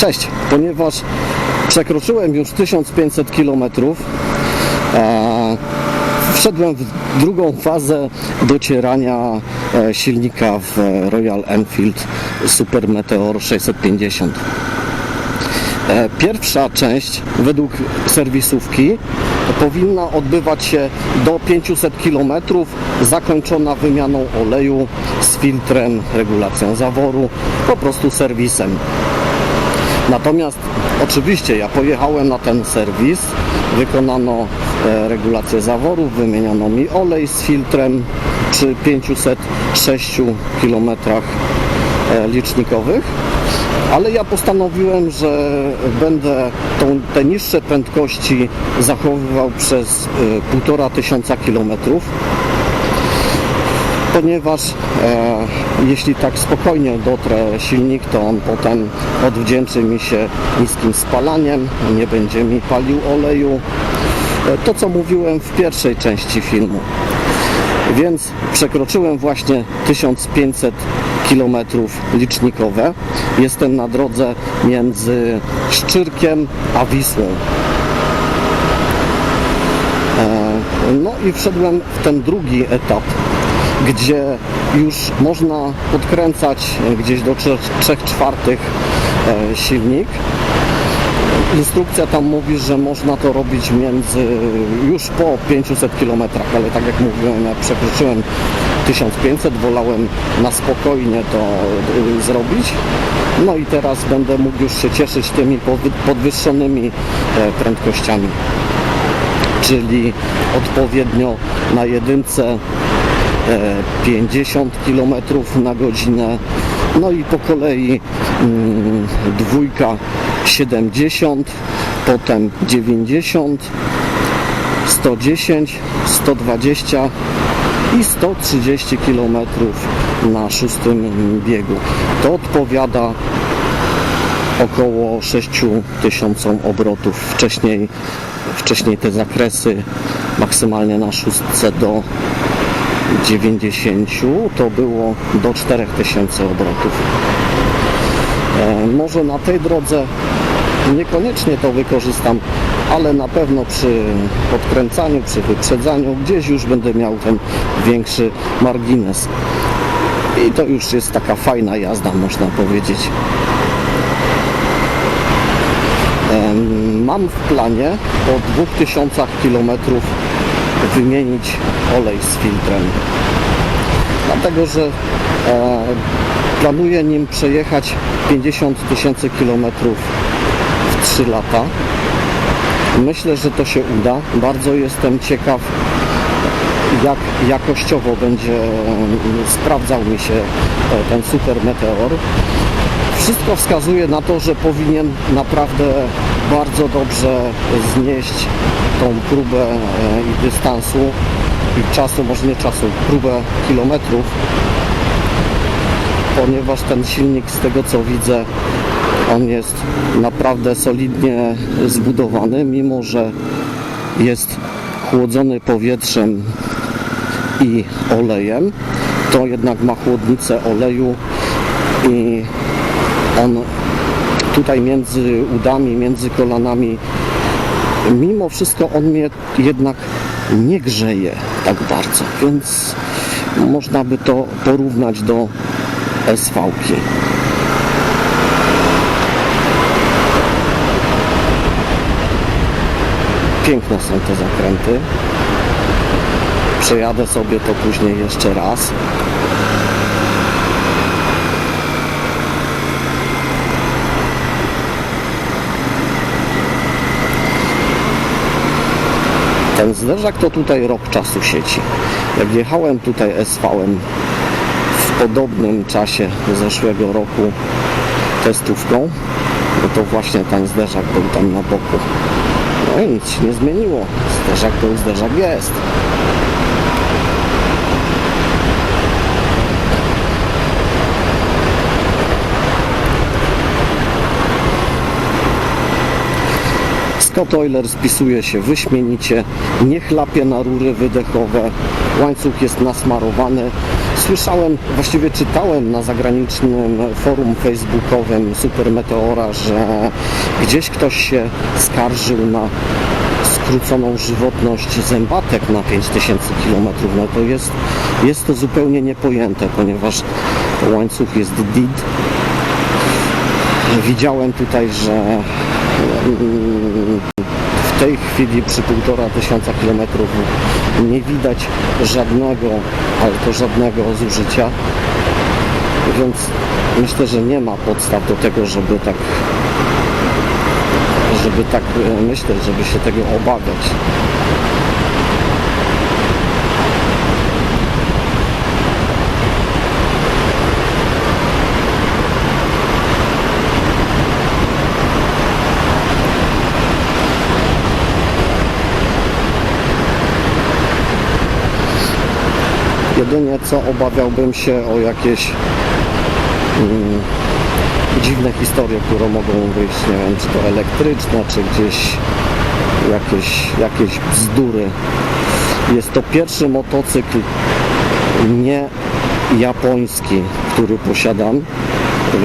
Cześć, ponieważ przekroczyłem już 1500 km, e, wszedłem w drugą fazę docierania e, silnika w Royal Enfield Super Meteor 650. E, Pierwsza część według serwisówki powinna odbywać się do 500 km, zakończona wymianą oleju z filtrem, regulacją zaworu, po prostu serwisem. Natomiast oczywiście ja pojechałem na ten serwis, wykonano e, regulację zaworu, wymieniono mi olej z filtrem przy 506 km e, licznikowych, ale ja postanowiłem, że będę tą, te niższe prędkości zachowywał przez e, półtora tysiąca kilometrów ponieważ e, jeśli tak spokojnie dotrę silnik, to on potem odwdzięczy mi się niskim spalaniem, nie będzie mi palił oleju. E, to, co mówiłem w pierwszej części filmu. Więc przekroczyłem właśnie 1500 km licznikowe. Jestem na drodze między Szczyrkiem a Wisłą. E, No i wszedłem w ten drugi etap, gdzie już można podkręcać e, gdzieś do 3 czwartych e, silnik. Instrukcja tam mówi, że można to robić między już po 500 km, ale tak jak mówiłem, ja przekroczyłem 1500, wolałem na spokojnie to y, zrobić. No i teraz będę mógł już się cieszyć tymi podwy- podwyższonymi e, prędkościami czyli odpowiednio na jedynce e, 50 km na godzinę, no i po kolei mm, dwójka 70, potem 90, 110, 120 i 130 km na szóstym biegu. To odpowiada około 6 tysiącom obrotów. Wcześniej, wcześniej te zakresy maksymalnie na szóstce do 90 to było do 4000 obrotów. E, może na tej drodze niekoniecznie to wykorzystam, ale na pewno przy podkręcaniu, przy wyprzedzaniu gdzieś już będę miał ten większy margines. I to już jest taka fajna jazda, można powiedzieć. Em, Mam w planie po 2000 km wymienić olej z filtrem. Dlatego, że e, planuję nim przejechać 50 tysięcy kilometrów w 3 lata. Myślę, że to się uda. Bardzo jestem ciekaw, jak jakościowo będzie sprawdzał mi się e, ten super meteor. Wszystko wskazuje na to, że powinien naprawdę bardzo dobrze znieść tą próbę e, i dystansu i czasu, może nie czasu, próbę kilometrów, ponieważ ten silnik z tego co widzę, on jest naprawdę solidnie zbudowany, mimo że jest chłodzony powietrzem i olejem, to jednak ma chłodnicę oleju i on tutaj między udami, między kolanami, mimo wszystko on mnie jednak nie grzeje tak bardzo, więc można by to porównać do SV-ki. Piękne są te zakręty. Przejadę sobie to później jeszcze raz. Ten zderzak to tutaj rok czasu sieci. Jak jechałem tutaj SV-em w podobnym czasie zeszłego roku testówką, no to właśnie ten zderzak był tam na boku. No i nic się nie zmieniło. Zderzak był, zderzak jest. Z Spotoiler spisuje się wyśmienicie, nie chlapie na rury wydechowe, łańcuch jest nasmarowany. Słyszałem, właściwie czytałem na zagranicznym forum facebookowym Super Meteora, że gdzieś ktoś się skarżył na skróconą żywotność zębatek na 5000 km. No to jest, jest to zupełnie niepojęte, ponieważ łańcuch jest DID. Widziałem tutaj, że w tej chwili przy półtora tysiąca kilometrów nie widać żadnego, ale to żadnego zużycia. Więc myślę, że nie ma podstaw do tego, żeby tak żeby tak e, myśleć, żeby się tego obawiać. Jedynie co obawiałbym się o jakieś mm, dziwne historie, które mogą wyjść, nie wiem, czy to elektryczne, czy gdzieś jakieś, jakieś bzdury. Jest to pierwszy motocykl nie japoński, który posiadam,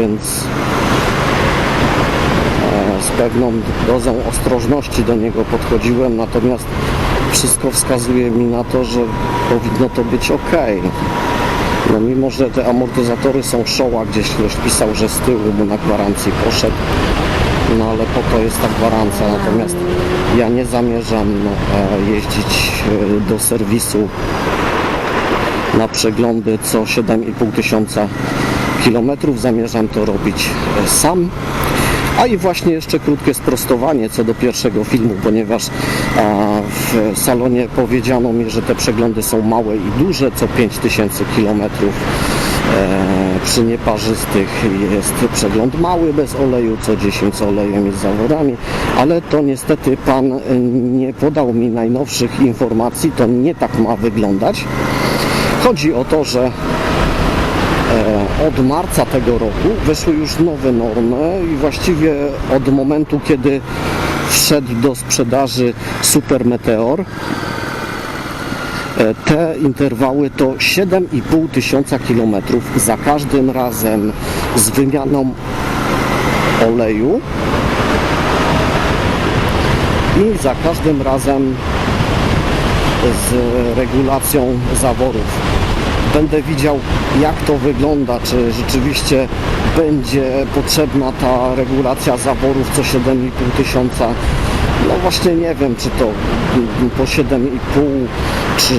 więc e, z pewną dozą ostrożności do niego podchodziłem, natomiast wszystko wskazuje mi na to, że powinno to być ok. No mimo, że te amortyzatory są Showa, gdzieś ktoś pisał, że z tyłu mu na gwarancji poszedł, no ale po to jest ta gwarancja, natomiast ja nie zamierzam e, jeździć e, do serwisu na przeglądy co 7,5 tysiąca kilometrów, zamierzam to robić e, sam. A i właśnie jeszcze krótkie sprostowanie co do pierwszego filmu, ponieważ a, w salonie powiedziano mi, że te przeglądy są małe i duże, co 5000 km. E, przy nieparzystych jest przegląd mały bez oleju, co 10 z olejem i z zaworami, ale to niestety pan e, nie podał mi najnowszych informacji, to nie tak ma wyglądać. Chodzi o to, że E, od marca tego roku weszły już nowe normy i właściwie od momentu, kiedy wszedł do sprzedaży Super Meteor, e, te interwały to 7,5 tysiąca kilometrów za każdym razem z wymianą oleju i za każdym razem z regulacją zaworów będę widział jak to wygląda, czy rzeczywiście będzie potrzebna ta regulacja zaworów co 7,5 tysiąca. No właśnie nie wiem, czy to po 7,5 czy,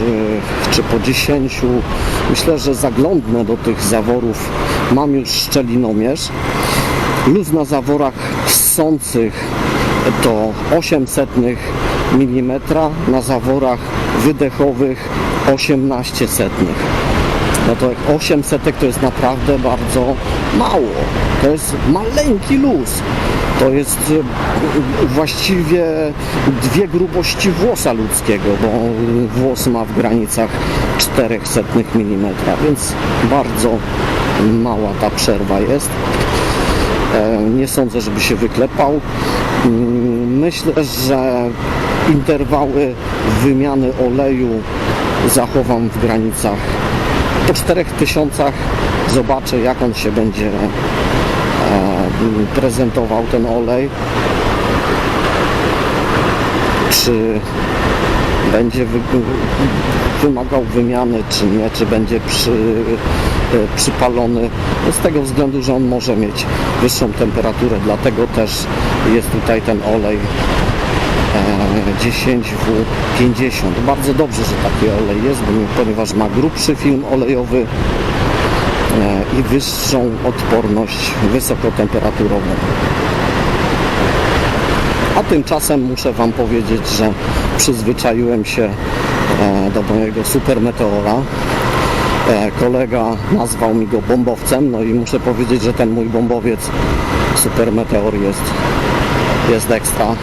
czy po 10. Myślę, że zaglądnę do tych zaworów. Mam już szczelinomierz. Luz na zaworach ssących to 800 mm, na zaworach wydechowych 18 setnych no to 800 to jest naprawdę bardzo mało. To jest maleńki luz. To jest e, właściwie dwie grubości włosa ludzkiego, bo włos ma w granicach 400 mm, więc bardzo mała ta przerwa jest. E, nie sądzę, żeby się wyklepał. Mm, myślę, że interwały wymiany oleju zachowam w granicach po 4000 zobaczę jak on się będzie e, prezentował ten olej. Czy będzie wy, wymagał wymiany czy nie, czy będzie przy, e, przypalony. No z tego względu, że on może mieć wyższą temperaturę dlatego też jest tutaj ten olej 10W50. Bardzo dobrze, że taki olej jest, ponieważ ma grubszy film olejowy e, i wyższą odporność wysokotemperaturową. A tymczasem muszę Wam powiedzieć, że przyzwyczaiłem się e, do mojego super meteora. E, kolega nazwał mi go bombowcem, no i muszę powiedzieć, że ten mój bombowiec super meteor jest, jest ekstra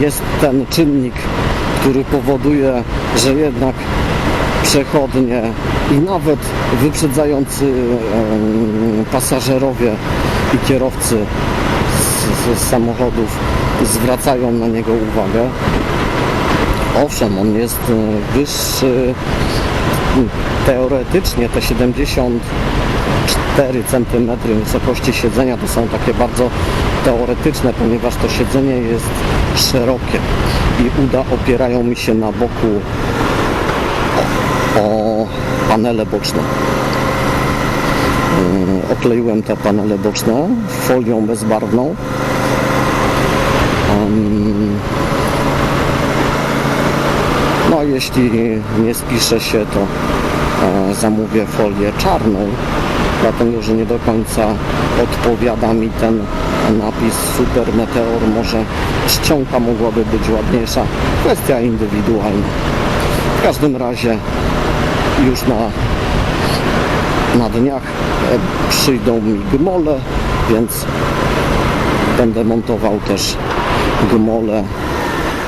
jest ten czynnik, który powoduje, że jednak przechodnie i nawet wyprzedzający pasażerowie i kierowcy z, z samochodów zwracają na niego uwagę. Owszem, on jest e, wyższy teoretycznie te 74 cm wysokości siedzenia to są takie bardzo teoretyczne, ponieważ to siedzenie jest szerokie i uda opierają mi się na boku o, panele boczne. Yy, Okleiłem te panele boczne folią bezbarwną. Em, no, jeśli nie spiszę się, to e, zamówię folię czarną, dlatego że nie do końca odpowiada mi ten napis Super Meteor. Może czcionka mogłaby być ładniejsza. Kwestia indywidualna. W każdym razie już na, na dniach e, przyjdą mi gmole, więc będę montował też gmole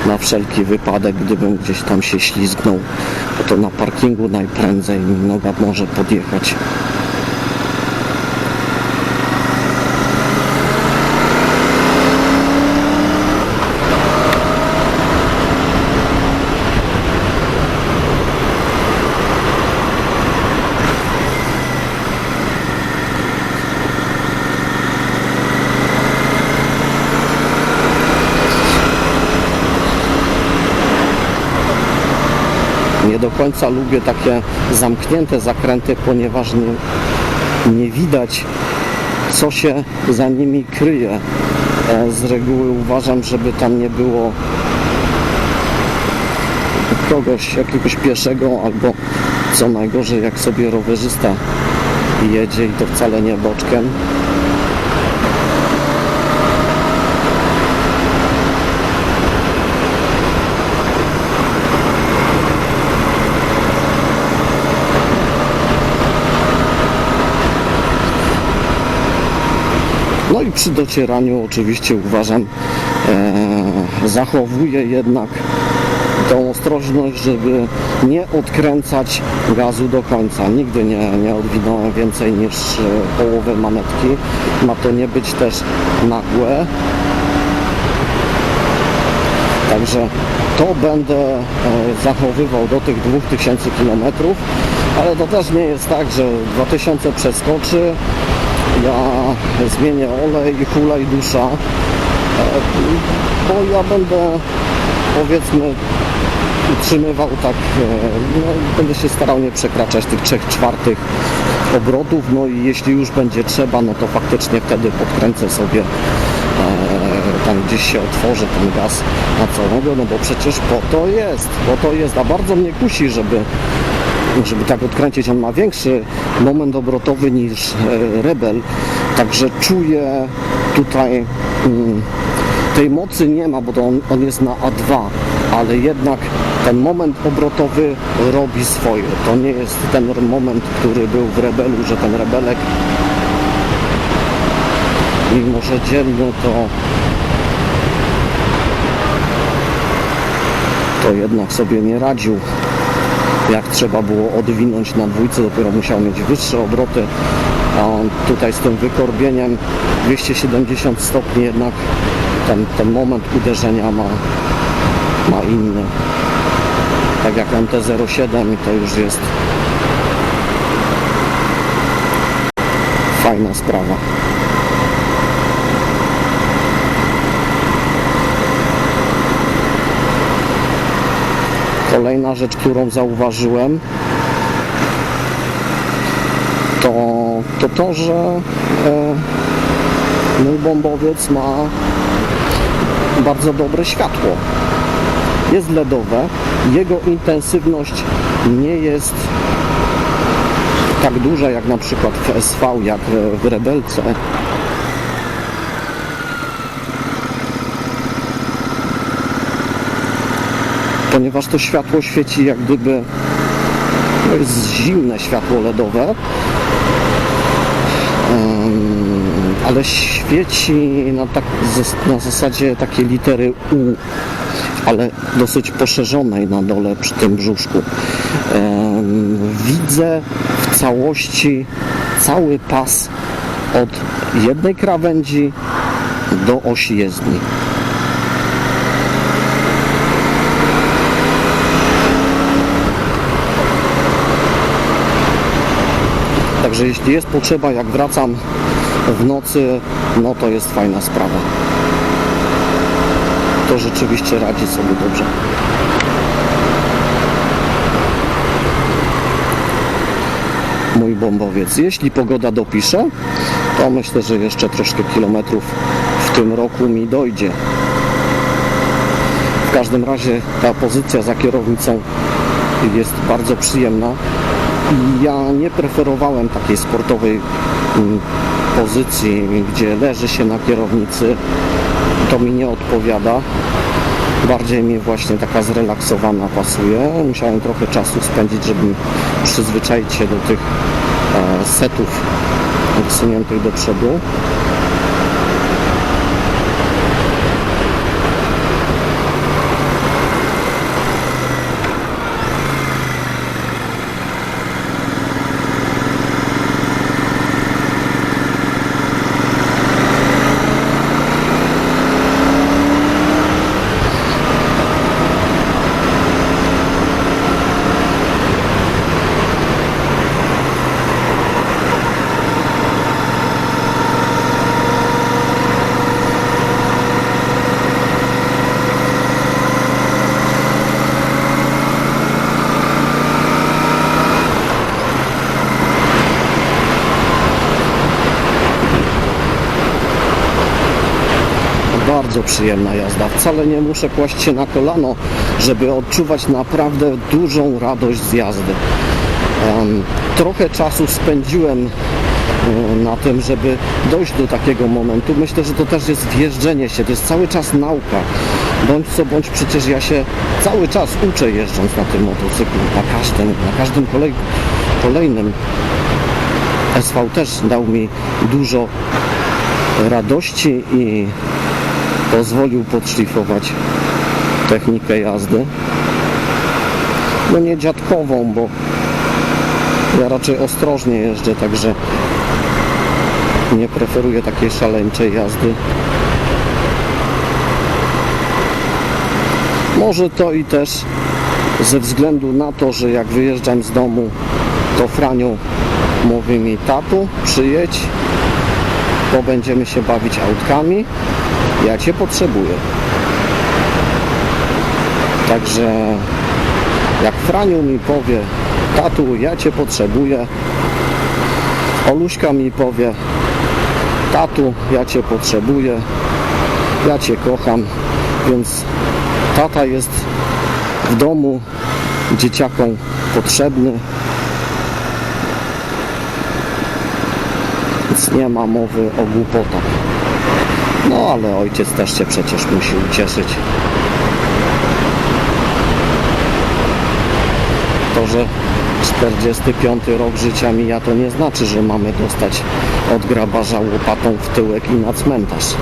na wszelki wypadek, gdybym gdzieś tam się ślizgnął, to na parkingu najprędzej noga może podjechać. Nie do końca lubię takie zamknięte zakręty, ponieważ nie, nie widać, co się za nimi kryje. E, Z reguły uważam, żeby tam nie było kogoś, jakiegoś pieszego, albo co najgorzej, jak sobie rowerzysta jedzie i to wcale nie boczkiem. No i przy docieraniu oczywiście uważam, e, zachowuję jednak tą ostrożność, żeby nie odkręcać gazu do końca. Nigdy nie, nie odwinąłem więcej niż e, połowę manetki. Ma to nie być też nagłe. Także to będę e, zachowywał do tych 2000 km, ale to też nie jest tak, że 2000 przeskoczy, ja zmienię olej i hulaj dusza, e, bo ja będę powiedzmy utrzymywał tak, e, no, będę się starał nie przekraczać tych 3 czwartych obrotów, no i jeśli już będzie trzeba, no to faktycznie wtedy podkręcę sobie e, tam gdzieś się otworzy ten gaz na całego, no bo przecież po to jest, po to jest, a bardzo mnie kusi, żeby żeby tak odkręcić, on ma większy moment obrotowy niż e, Rebel, także czuję tutaj mm, tej mocy nie ma, bo to on, on jest na A2, ale jednak ten moment obrotowy robi swoje. To nie jest ten moment, który był w Rebelu, że ten Rebelek mimo, że dzielny to to jednak sobie nie radził jak trzeba było odwinąć na dwójce, dopiero musiał mieć wyższe obroty, a on tutaj z tym wykorbieniem 270 stopni jednak ten, ten moment uderzenia ma, ma inny. Tak jak MT-07 i to już jest fajna sprawa. Kolejna rzecz, którą zauważyłem, to to, to że e, mój bombowiec ma bardzo dobre światło. Jest LEDowe, jego intensywność nie jest tak duża jak na przykład w SV, jak w Rebelce. Ponieważ to światło świeci jak gdyby to jest zimne światło LEDowe. Ale świeci na, tak, na zasadzie takiej litery U ale dosyć poszerzonej na dole przy tym brzuszku. Widzę w całości cały pas od jednej krawędzi do osi jezdni Także jeśli jest potrzeba, jak wracam w nocy, no to jest fajna sprawa. To rzeczywiście radzi sobie dobrze. Mój bombowiec. Jeśli pogoda dopisze, to myślę, że jeszcze troszkę kilometrów w tym roku mi dojdzie. W każdym razie ta pozycja za kierownicą jest bardzo przyjemna. Ja nie preferowałem takiej sportowej mm, pozycji, gdzie leży się na kierownicy. To mi nie odpowiada. Bardziej mi właśnie taka zrelaksowana pasuje. Musiałem trochę czasu spędzić, żeby przyzwyczaić się do tych e, setów odsuniętych do przodu. Przyjemna jazda. Wcale nie muszę kłaść się na kolano, żeby odczuwać naprawdę dużą radość z jazdy. Trochę czasu spędziłem na tym, żeby dojść do takiego momentu. Myślę, że to też jest wjeżdżenie się, to jest cały czas nauka. Bądź co bądź przecież ja się cały czas uczę jeżdżąc na tym motocyklu, na każdym, na każdym kolej, kolejnym. SV też dał mi dużo radości i pozwolił podszlifować technikę jazdy. No nie dziadkową, bo ja raczej ostrożnie jeżdżę, także nie preferuję takiej szaleńczej jazdy. Może to i też ze względu na to, że jak wyjeżdżam z domu, to Franiu mówi mi, tatu, przyjedź, bo będziemy się bawić autkami, ja Cię potrzebuję. Także jak Franiu mi powie, tatu, ja Cię potrzebuję, Oluśka mi powie, tatu, ja Cię potrzebuję, ja Cię kocham, więc tata jest w domu dzieciakom potrzebny, więc nie ma mowy o głupotach. No ale ojciec też Cię przecież musi ucieszyć. To, że 45 rok życia mija, to nie znaczy, że mamy dostać od grabarza łopatą w tyłek i na cmentarz.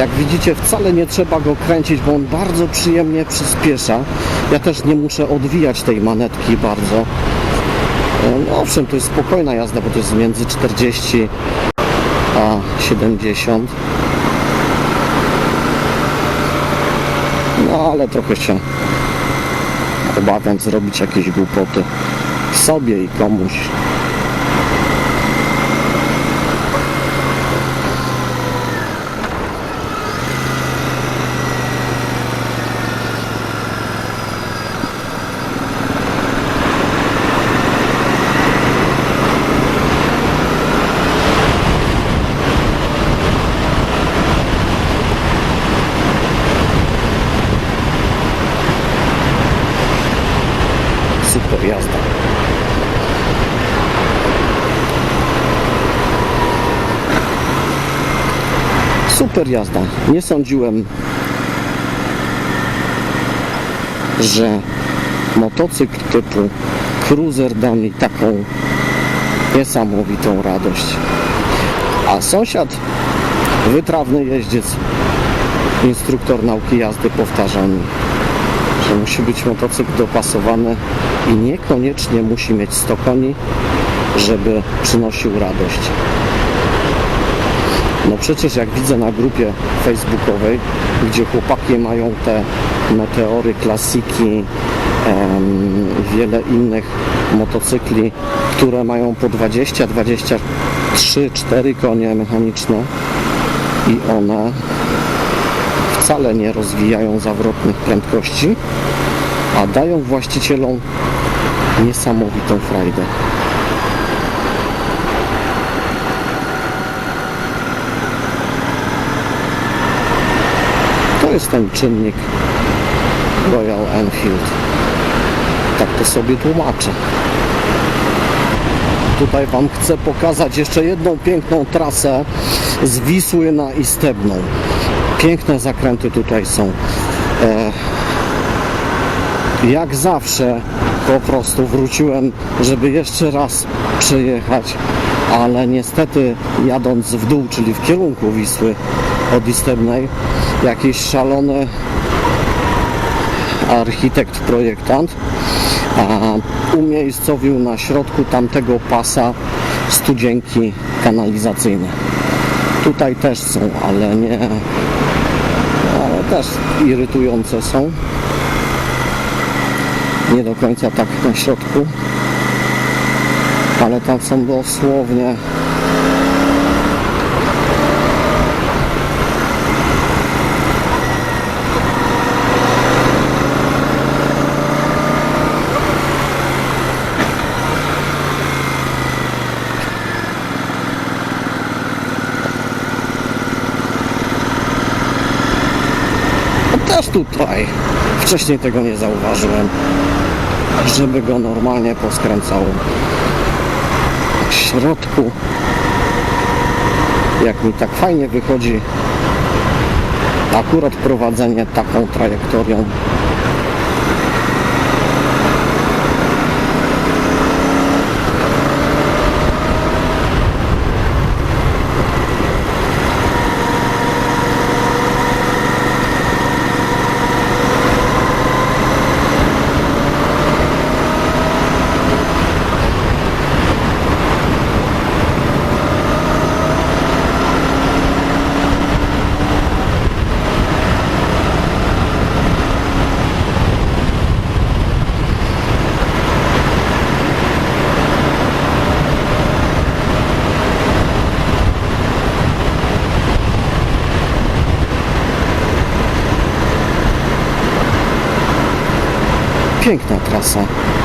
Jak widzicie, wcale nie trzeba go kręcić, bo on bardzo przyjemnie przyspiesza. Ja też nie muszę odwijać tej manetki bardzo. E, No owszem, to jest spokojna jazda, bo to jest między 40 a 70. No ale trochę się obawiam zrobić jakieś głupoty sobie i komuś. Super jazda. Super jazda. Nie sądziłem, że motocykl typu cruiser da mi taką niesamowitą radość. A sąsiad, wytrawny jeździec, instruktor nauki jazdy powtarzał mi, że musi być motocykl dopasowany i niekoniecznie musi mieć 100 koni, żeby przynosił radość. No przecież jak widzę na grupie facebookowej, gdzie chłopaki mają te meteory, klasiki, em, wiele innych motocykli, które mają po 20, 23, 4 konie mechaniczne i one wcale nie rozwijają zawrotnych prędkości, a dają właścicielom niesamowitą frajdę. To jest ten czynnik Royal Enfield. Tak to sobie tłumaczę. Tutaj Wam chcę pokazać jeszcze jedną piękną trasę z Wisły na Istebną. Piękne zakręty tutaj są. E, jak zawsze po prostu wróciłem, żeby jeszcze raz przejechać, ale niestety jadąc w dół, czyli w kierunku Wisły od Istebnej, jakiś szalony architekt, projektant umiejscowił na środku tamtego pasa studzienki kanalizacyjne. Tutaj też są, ale nie, ale też irytujące są. Nie do końca tak na środku, ale tam są dosłownie też tutaj. Wcześniej tego nie zauważyłem, żeby go normalnie poskręcało. W środku, jak mi tak fajnie wychodzi akurat prowadzenie taką trajektorią. tração.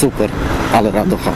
Trasa. Super, ale radocha.